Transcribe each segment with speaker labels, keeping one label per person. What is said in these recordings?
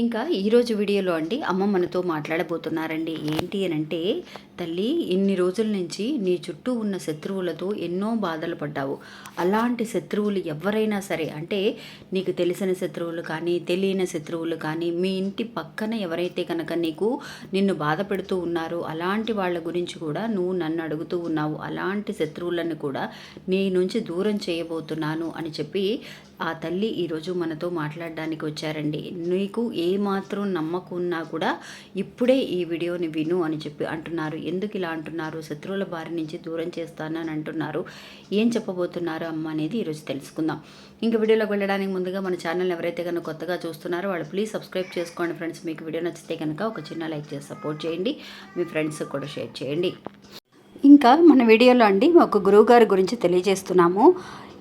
Speaker 1: ఇంకా ఈరోజు వీడియోలో అండి అమ్మ మనతో మాట్లాడబోతున్నారండి. ఏంటి అని అంటే తల్లి ఇన్ని రోజుల నుంచి నీ చుట్టూ ఉన్న శత్రువులతో ఎన్నో బాధలు పడ్డావు. అలాంటి శత్రువులు ఎవరైనా సరే అంటే నీకు తెలిసిన శత్రువులు కానీ తెలియని శత్రువులు కానీ మీ ఇంటి పక్కన ఎవరైతే కనుక నీకు నిన్ను బాధ పెడుతూ ఉన్నారో అలాంటి వాళ్ళ గురించి కూడా నువ్వు నన్ను అడుగుతూ ఉన్నావు. అలాంటి శత్రువులను కూడా నీ నుంచి దూరం చేయబోతున్నాను అని చెప్పి ఆ తల్లి ఈరోజు మనతో మాట్లాడడానికి వచ్చారండి. నీకు ఏ మాత్రం నమ్మకున్నా కూడా ఇప్పుడే ఈ వీడియోని విను అని చెప్పి అంటున్నారు. ఎందుకు ఇలా అంటున్నారు? శత్రువుల బారి నుంచి దూరం చేస్తానని అంటున్నారు. ఏం చెప్పబోతున్నారు అమ్మ అనేది ఈరోజు తెలుసుకుందాం. ఇంకా వీడియోలోకి వెళ్ళడానికి ముందుగా మన ఛానల్ ఎవరైతే కనుక కొత్తగా చూస్తున్నారో వాళ్ళు ప్లీజ్ సబ్స్క్రైబ్ చేసుకోండి ఫ్రెండ్స్. మీకు వీడియో నచ్చితే కనుక ఒక చిన్న లైక్ చేసి సపోర్ట్ చేయండి. మీ ఫ్రెండ్స్కి కూడా షేర్ చేయండి. ఇంకా మన వీడియోలో అండి ఒక గురువు గారి గురించి తెలియజేస్తున్నాము.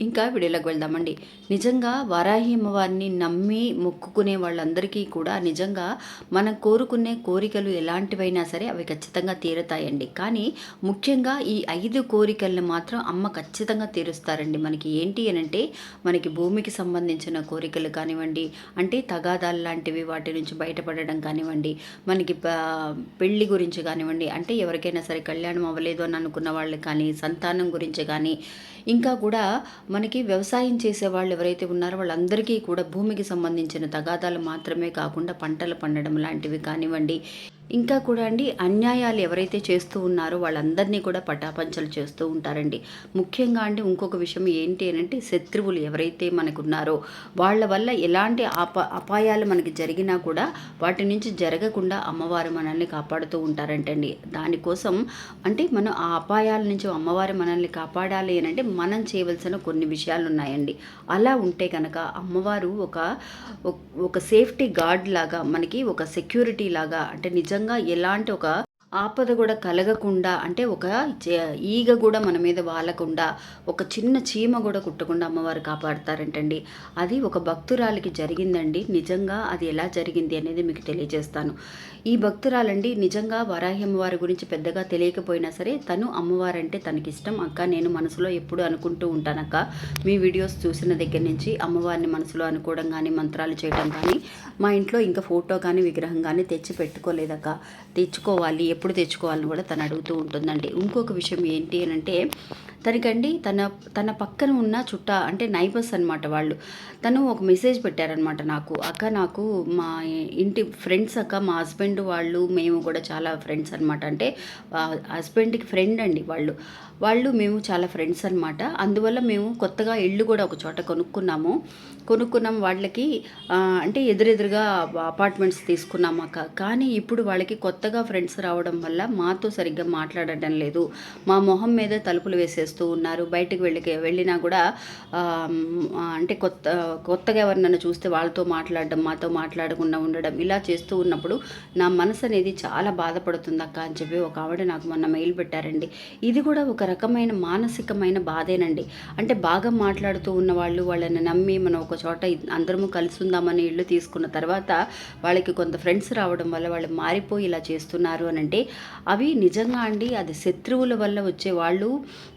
Speaker 1: ఇంకా వీడియోలోకి వెళ్దామండి. నిజంగా వారాహి అమ్మవారిని నమ్మి మొక్కుకునే వాళ్ళందరికీ కూడా నిజంగా మనం కోరుకునే కోరికలు ఎలాంటివైనా సరే అవి ఖచ్చితంగా తీరుతాయండి. కానీ ముఖ్యంగా ఈ ఐదు కోరికలను మాత్రం అమ్మ ఖచ్చితంగా తీరుస్తారండి. మనకి ఏంటి అని అంటే మనకి భూమికి సంబంధించిన కోరికలు కానివ్వండి అంటే తగాదాలు లాంటివి వాటి నుంచి బయటపడడం కానివ్వండి మనకి పెళ్ళి గురించి కానివ్వండి అంటే ఎవరికైనా సరే కళ్యాణం అవ్వలేదు అని అనుకున్న వాళ్ళు కానీ సంతానం గురించి కానీ ఇంకా కూడా మనకి వ్యవసాయం చేసే వాళ్ళు ఎవరైతే ఉన్నారో వాళ్ళందరికీ కూడా భూమికి సంబంధించిన తగాదాలు మాత్రమే కాకుండా పంటలు పండడం లాంటివి కానివ్వండి ఇంకా కూడా అండి అన్యాయాలు ఎవరైతే చేస్తూ ఉన్నారో వాళ్ళందరినీ కూడా పటాపంచలు చేస్తూ ఉంటారండి. ముఖ్యంగా అండి ఇంకొక విషయం ఏంటి అంటే శత్రువులు ఎవరైతే మనకున్నారో వాళ్ళ వల్ల ఎలాంటి అప అపాయాలు మనకి జరిగినా కూడా వాటి నుంచి జరగకుండా అమ్మవారు మనల్ని కాపాడుతూ ఉంటారంటండి. దానికోసం అంటే మనం ఆ అపాయాల నుంచి అమ్మవారు మనల్ని కాపాడాలి అని అంటే మనం చేయవలసిన కొన్ని విషయాలు ఉన్నాయండి. అలా ఉంటే కనుక అమ్మవారు ఒక ఒక సేఫ్టీ గార్డ్ లాగా మనకి ఒక సెక్యూరిటీ లాగా అంటే నిజంగా ఎలాంటి ఒక ఆపద కూడా కలగకుండా అంటే ఒక ఈగ కూడా మన మీద వాలకుండా ఒక చిన్న చీమ కూడా కుట్టకుండా అమ్మవారు కాపాడతారంటండి. అది ఒక భక్తురాలికి జరిగిందండి. నిజంగా అది ఎలా జరిగింది అనేది మీకు తెలియజేస్తాను. ఈ భక్తురాలండి నిజంగా వరాహి అమ్మవారి గురించి పెద్దగా తెలియకపోయినా సరే తను అమ్మవారంటే తనకిష్టం. అక్క నేను మనసులో ఎప్పుడు అనుకుంటూ ఉంటానక్క. మీ వీడియోస్ చూసిన దగ్గర నుంచి అమ్మవారిని మనసులో అనుకోవడం కానీ మంత్రాలు చేయడం కానీ మా ఇంట్లో ఇంకా ఫోటో కానీ విగ్రహం కానీ తెచ్చి పెట్టుకోలేదక్క. తెచ్చుకోవాలి ఎప్పుడు తెచ్చుకోవాలని కూడా తను అడుగుతూ ఉంటుందండి. ఇంకొక విషయం ఏంటి అని అంటే తనకండి తన తన పక్కన ఉన్న చుట్ట అంటే నైబర్స్ అనమాట వాళ్ళు. తను ఒక మెసేజ్ పెట్టారనమాట నాకు. అక్క నాకు మా ఇంటి ఫ్రెండ్స్ అక్క మా హస్బెండ్ వాళ్ళు మేము కూడా చాలా ఫ్రెండ్స్ అనమాట అంటే హస్బెండ్కి ఫ్రెండ్ అండి వాళ్ళు. వాళ్ళు మేము చాలా ఫ్రెండ్స్ అనమాట అందువల్ల మేము కొత్తగా ఇల్లు కూడా ఒక చోట కొనుక్కున్నాము. కొనుక్కున్నాం వాళ్ళకి అంటే ఎదురెదురుగా అపార్ట్మెంట్స్ తీసుకున్నాం అక్క. కానీ ఇప్పుడు వాళ్ళకి కొత్తగా ఫ్రెండ్స్ రావడం వల్ల మాతో సరిగ్గా మాట్లాడటం లేదు. మా మొహం మీద తలుపులు వేసేస్తూ ఉన్నారు. బయటకు వెళ్ళి వెళ్ళినా కూడా అంటే కొత్త కొత్తగా ఎవరినైనా చూస్తే వాళ్ళతో మాట్లాడడం మాతో మాట్లాడకుండా ఉండడం ఇలా చేస్తూ ఉన్నప్పుడు నా మనసు అనేది చాలా బాధపడుతుంది అక్క అని చెప్పి ఒక ఆవిడ నాకు మొన్న మెయిల్ పెట్టారండి. ఇది కూడా ఒక రకమైన మానసికమైన బాధేనండి. అంటే బాగా మాట్లాడుతూ ఉన్న వాళ్ళు వాళ్ళని నమ్మి మనం ఒక చోట అందరము కలిసి ఉందామని ఇల్లు తీసుకున్న తర్వాత వాళ్ళకి కొంత ఫ్రెండ్స్ రావడం వల్ల వాళ్ళు మారిపోయి ఇలా చేస్తున్నారు అని అంటే అవి నిజంగా అండి అది శత్రువుల వల్ల వచ్చే వాళ్ళు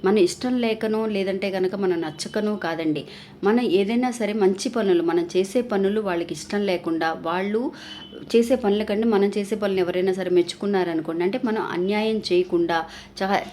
Speaker 1: మన ఇష్టం లేకనో లేదంటే కనుక మనం నచ్చకనో కాదండి. మనం ఏదైనా సరే మంచి పనులు మనం చేసే పనులు వాళ్ళకి ఇష్టం లేకుండా వాళ్ళు చేసే పనుల కంటే మనం చేసే పనులు ఎవరైనా సరే మెచ్చుకున్నారనుకోండి అంటే మనం అన్యాయం చేయకుండా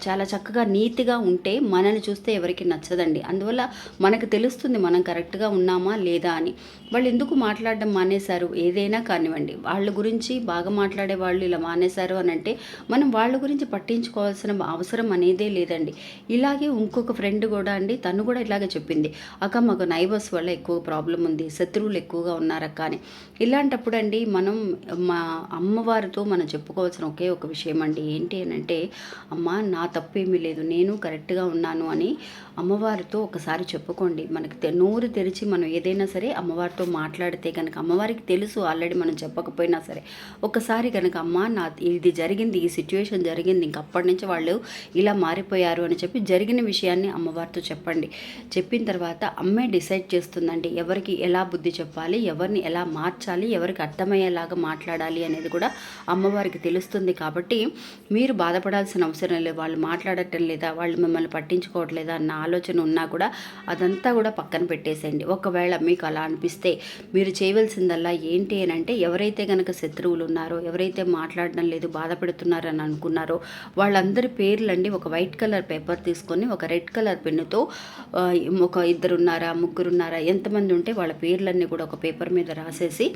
Speaker 1: చాలా చక్కగా నీతిగా ఉంటే మనల్ని చూస్తే ఎవరికి నచ్చదండి. అందువల్ల మనకు తెలుస్తుంది మనం కరెక్ట్గా ఉన్నామా లేదా అని. వాళ్ళు ఎందుకు మాట్లాడడం మానేశారు? ఏదైనా కానివ్వండి. వాళ్ళ గురించి బాగా మాట్లాడే వాళ్ళు ఇలా మానేశారు అని అంటే మనం వాళ్ళ గురించి పట్టించుకోవాల్సిన అవసరం అనేదే లేదండి. ఇలాగే ఇంకొక ఫ్రెండ్ కూడా అండి తను కూడా ఇలాగే చెప్పింది. అక్క మాకు నైబర్స్ వల్ల ఎక్కువ ప్రాబ్లం ఉంది. శత్రువులు ఎక్కువగా ఉన్నారక్క అని. ఇలాంటప్పుడు అండి మనం మా అమ్మవారితో మనం చెప్పుకోవాల్సిన ఒకే ఒక విషయం అండి. ఏంటి అని అంటే అమ్మ నా తప్పు ఏమీ లేదు. నేను కరెక్ట్గా ఉన్నాను అని అమ్మవారితో ఒకసారి చెప్పుకోండి. మనకి తె- నోరు తెరిచి మనం ఏదైనా సరే అమ్మవారితో మాట్లాడితే కనుక అమ్మవారికి తెలుసు ఆల్రెడీ మనం చెప్పకపోయినా సరే. ఒకసారి కనుక అమ్మ నా ఇది జరిగింది ఈ సిచ్యువేషన్ జరిగింది ఇంక అప్పటి నుంచి వాళ్ళు ఇలా మారిపోయారు అని చెప్పి జరిగిన విషయాన్ని అమ్మవారితో చెప్పండి. చెప్పిన తర్వాత అమ్మే డిసైడ్ చేస్తుందండి. ఎవరికి ఎలా బుద్ధి చెప్పాలి? ఎవరిని ఎలా మార్చాలి? ఎవరికి అర్థమయ్యేలా అర్థమయ్యేలాగా మాట్లాడాలి అనేది కూడా అమ్మవారికి తెలుస్తుంది కాబట్టి మీరు బాధపడాల్సిన అవసరం లేదు. వాళ్ళు మాట్లాడటం లేదా వాళ్ళు మిమ్మల్ని పట్టించుకోవట్లేదా అన్న ఆలోచన ఉన్నా కూడా అదంతా కూడా పక్కన పెట్టేసేయండి. ఒకవేళ మీకు అలా అనిపిస్తే మీరు చేయవలసిందల్లా ఏంటి అని అంటే ఎవరైతే కనుక శత్రువులు ఉన్నారో ఎవరైతే మాట్లాడడం లేదు బాధపడుతున్నారని అనుకున్నారో వాళ్ళందరి పేర్లండి ఒక వైట్ కలర్ పేపర్ తీసుకొని ఒక రెడ్ కలర్ పెన్నుతో ఒక ఇద్దరున్నారా ముగ్గురున్నారా ఎంతమంది ఉంటే వాళ్ళ పేర్లన్నీ కూడా ఒక పేపర్ మీద రాసేసి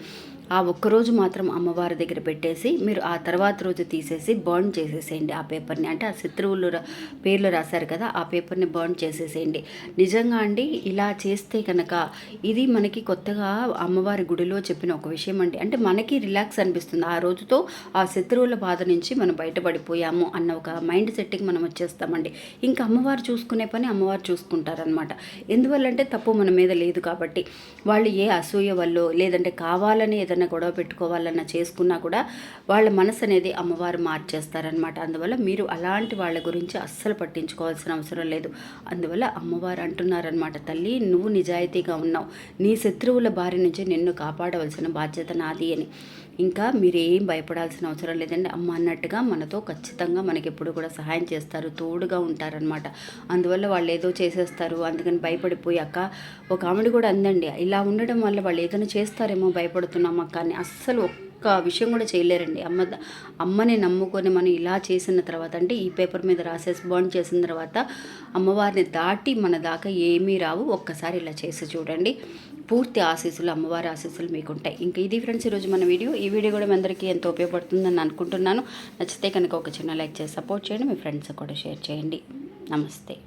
Speaker 1: ఆ ఒక్కరోజు మాత్రం అమ్మవారి దగ్గర పెట్టేసి మీరు ఆ తర్వాత రోజు తీసేసి బర్న్ చేసేసేయండి ఆ పేపర్ని. అంటే ఆ శత్రువులు రా- పేర్లు రాశారు కదా ఆ పేపర్ని బర్న్ చేసేసేయండి. నిజంగా అండి ఇలా చేస్తే కనుక ఇది మనకి కొత్తగా అమ్మవారి గుడిలో చెప్పిన ఒక విషయం అండి. అంటే మనకి రిలాక్స్ అనిపిస్తుంది. ఆ రోజుతో ఆ శత్రువుల బాధ నుంచి మనం బయటపడిపోయాము అన్న ఒక మైండ్ సెట్టింగ్ మనం వచ్చేస్తామండి. ఇంకా అమ్మవారు చూసుకునే పని అమ్మవారు చూసుకుంటారనమాట ఎందువల్లంటే తప్పు మన మీద లేదు కాబట్టి. వాళ్ళు ఏ అసూయ వల్ల లేదంటే కావాలని ఏదైనా గొడవ పెట్టుకోవాలన్నా చేసుకున్నా కూడా వాళ్ళ మనసు అనేది అమ్మవారు మార్చేస్తారనమాట అందువల్ల మీరు అలాంటి వాళ్ళ గురించి అస్సలు పట్టించుకోవాల్సిన అవసరం లేదు. అందువల్ల అమ్మవారు అంటున్నారనమాట తల్లి నువ్వు నిజాయితీగా ఉన్నావు. నీ శత్రువుల బారి నుంచి నిన్ను కాపాడవలసిన బాధ్యత నాది అని. ఇంకా మీరు ఏం భయపడాల్సిన అవసరం లేదండి. అమ్మ అన్నట్టుగా మనతో ఖచ్చితంగా మనకి ఎప్పుడు కూడా సహాయం చేస్తారు. తోడుగా ఉంటారనమాట అందువల్ల వాళ్ళు ఏదో చేసేస్తారు. అందుకని భయపడిపోయి అక్క ఒక ఆవిడ కూడా అందండి. ఇలా ఉండడం వల్ల వాళ్ళు ఏదైనా చేస్తారేమో భయపడుతున్నాం అక్క అని. అస్సలు ఒక్క విషయం కూడా చేయలేరండి. అమ్మ అమ్మని నమ్ముకొని మనం ఇలా చేసిన తర్వాత అంటే ఈ పేపర్ మీద రాసేసి బాండ్ చేసిన తర్వాత అమ్మవారిని దాటి మన దాకా ఏమీ రావు. ఒక్కసారి ఇలా చేసి చూడండి. పూర్తి ఆశీస్సులు అమ్మవారి ఆశీస్సులు మీకు ఉంటాయి ఇంకా ఇది ఫ్రెండ్స్ ఈరోజు మన వీడియో. ఈ వీడియో కూడా మీ అందరికీ ఎంతో ఉపయోగపడుతుందని అనుకుంటున్నాను. నచ్చితే కనుక ఒక చిన్న లైక్ చేసి సపోర్ట్ చేయండి. మీ ఫ్రెండ్స్ కూడా షేర్ చేయండి. నమస్తే.